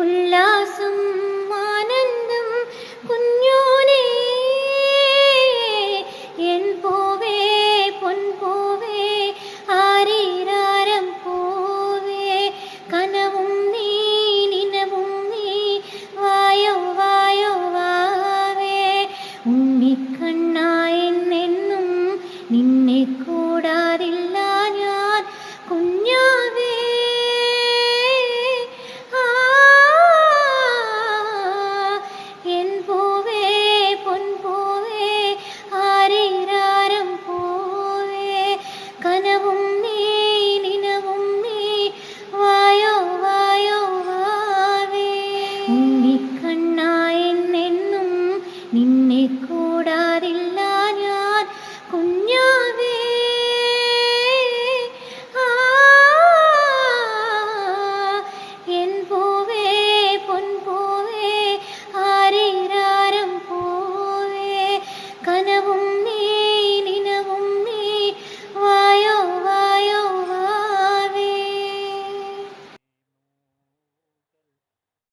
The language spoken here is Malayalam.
உள்ள വനവും നീ നിനവും നീ വായോ വായോ വാവേ. ഉണ്ണിക്കണ്ണ എന്നെന്നും നിന്നെ കൂടാറില്ല ഞാൻ കുഞ്ഞാവേ. എൻ പോവേ പൊൻ പോവേ ആരീരാരം പോവേ. കനവും